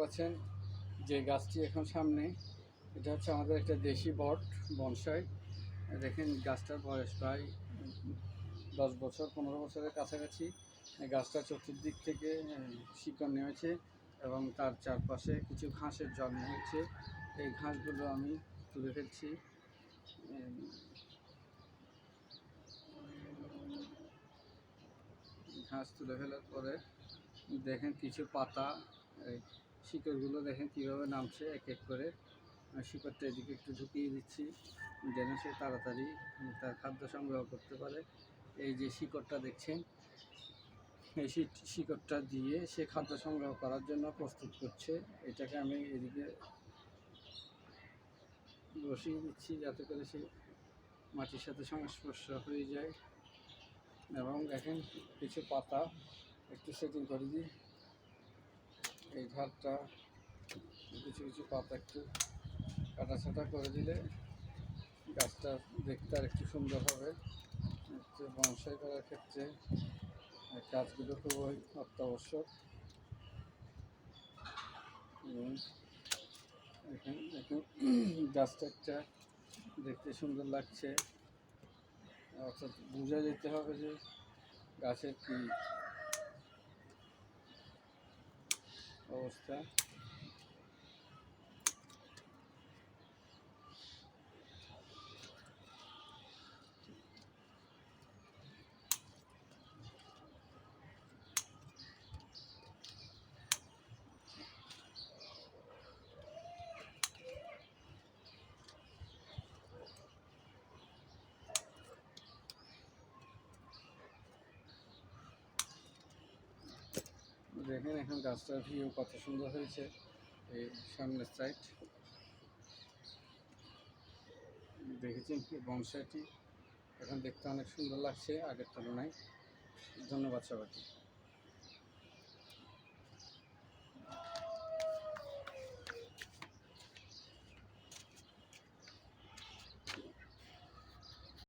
পাচ্ছেন যে গাছটি এখন সামনে। এটা হচ্ছে আমাদের একটা দেশি বট, বনসাই। দেখেন গাছটার বয়স প্রায় দশ বছর, পনেরো বছরের কাছাকাছি। গাছটা চতুর্দিক থেকে শিকড় নেমেছে এবং তার চারপাশে কিছু ঘাসের জন্ম হয়েছে। এই ঘাসগুলো আমি তুলে ফেলছি। ঘাস তুলে ফেলার পরে দেখেন কিছু পাতা শিকড়গুলো দেখেন কীভাবে নামছে, এক এক করে। শিকড়টা এদিকে একটু ঢুকিয়ে দিচ্ছি, যেন সে তাড়াতাড়ি তার খাদ্য সংগ্রহ করতে পারে। এই যে শিকড়টা দেখছেন, এই শিকড়টা দিয়ে সে খাদ্য সংগ্রহ করার জন্য প্রস্তুত করছে। এটাকে আমি এদিকে বসিয়ে দিচ্ছি যাতে করে সে মাটির সাথে সংস্পর্শ হয়ে যায়। এবং দেখেন কিছু পাতা একটু সেটিং করে দিই। এই ধারটা কিছু কিছু পাতা একটু কাটাছাটা করে দিলে গাছটা দেখতে আর একটু সুন্দর হবে। বনসাই করার ক্ষেত্রে কাজগুলো খুবই অত্যাবশ্যক। এখন গাছটা একটা দেখতে সুন্দর লাগছে। অর্থাৎ বোঝা যেতে হবে যে গাছের কি অবস্থা। দেখেন এখন গাছটার ভিউ কত সুন্দর হয়েছে। এই সামনের সাইড দেখেছেন কি বংশাটি এখন দেখতে অনেক সুন্দর লাগছে, আগের তুলনায়। ধন্যবাদ সবাইকে।